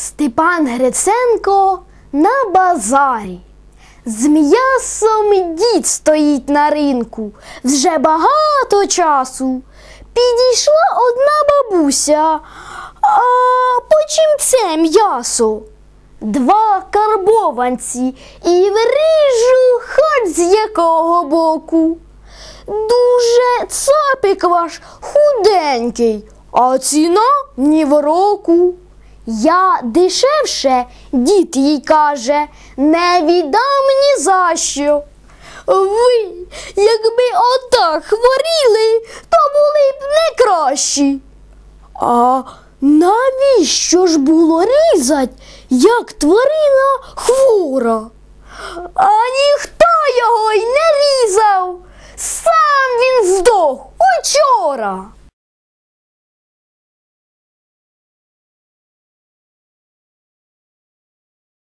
Степан Гриценко на базарі. З м'ясом дід стоїть на ринку вже багато часу. Підійшла одна бабуся. А по чим це м'ясо? Два карбованці і вріжу хоч з якого боку. Дуже цапик ваш худенький, а ціна ні в року. Я дешевше, дід їй каже, не віддам ні за що. Ви, якби отак хворіли, то були б не кращі. А навіщо ж було різать, як тварина хвора? А ніхто його й не різав. Сам він здох учора.